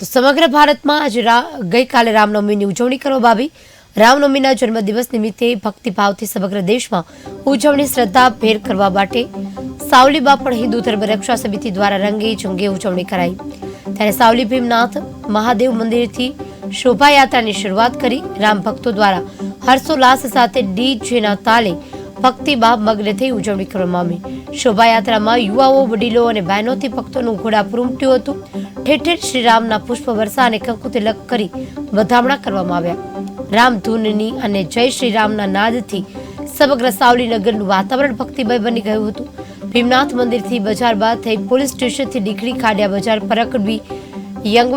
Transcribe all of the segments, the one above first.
તો સમગ્ર ભારતમાં આજે ગઈકાલે રામનવમીની ઉજવણી કરવામાં આવી. રામનવમીના જન્મદિવસ નિમિત્તે ભક્તિભાવથી સમગ્ર દેશમાં ઉજવણી શ્રદ્ધા ભેર કરવા માટે સાવલીમાં પણ હિન્દુ ધર્મ રક્ષા સમિતિ દ્વારા રંગે ચંગે ઉજવણી કરાઈ. ત્યારે સાવલી ભીમનાથ મહાદેવ મંદિરથી શોભાયાત્રાની શરૂઆત કરી રામ ભક્તો દ્વારા હર્ષોલ્લાસ સાથે ડીજેના તાલે ભક્તિભાવ મગ્ન થઈ ઉજવણી કરવામાં આવી શોભાયાત્રામાં યુવાઓ, વડીલો અને બહેનોથી ભક્તોનું ઘોડાપુર ઉમટ્યું હતું. ઠેર ઠેર શ્રીરામના પુષ્પ વર્ષા અને કંકુ તિલક કરી વધામણા કરવામાં આવ્યા. રામધૂનની અને જય શ્રીરામના નાદથી સમગ્ર સાવલી નગરનું વાતાવરણ ભક્તિમય બની ગયું હતું. ભીમનાથ મંદિરથી બજાર બાદ થઈ પોલીસ સ્ટેશનથી નીકળી ખાડિયા બજાર પરકડવી યંગ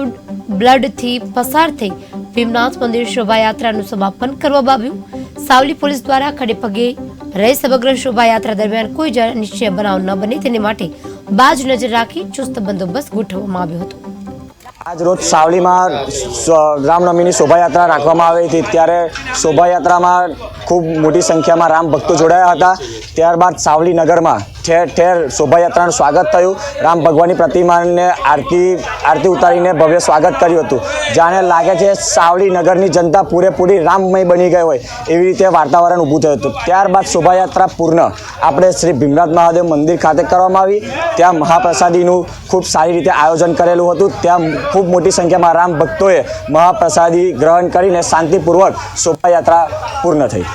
બ્લડથી પસાર થઈ ભીમનાથ મંદિર શોભાયાત્રાનું સમાપન કરવામાં આવ્યું. સાવલી પોલીસ દ્વારા ખડે પગે રહી સમગ્ર શોભાયાત્રા દરમિયાન કોઈ નિશ્ચય બનાવ ન બને તેની માટે બાજ નજર રાખી ચુસ્ત બંદોબસ્ત ગોઠવવામાં આવ્યો હતો. આજ રોજ સાવલીમાં રામનવમીની શોભાયાત્રા રાખવામાં આવી હતી. ત્યારે શોભાયાત્રામાં ખૂબ મોટી સંખ્યામાં રામ ભક્તો જોડાયા હતા. ત્યારબાદ સાવલી નગરમાં ઠેર ઠેર શોભાયાત્રાનું સ્વાગત થયું. રામ ભગવાનની પ્રતિમાને આરતી આરતી ઉતારીને ભવ્ય સ્વાગત કર્યું હતું. જાણે લાગે છે સાવલી નગરની જનતા પૂરેપૂરી રામમય બની ગઈ હોય એવી રીતે વાતાવરણ ઊભું થયું હતું. ત્યારબાદ શોભાયાત્રા પૂર્ણ આપણે શ્રી ભીમનાથ મહાદેવ મંદિર ખાતે કરવામાં આવી. ત્યાં મહાપ્રસાદીનું ખૂબ સારી રીતે આયોજન કરેલું હતું. ત્યાં ખૂબ મોટી સંખ્યામાં રામ ભક્તોએ મહાપ્રસાદી ગ્રહણ કરીને શાંતિપૂર્વક શોભાયાત્રા પૂર્ણ થઈ.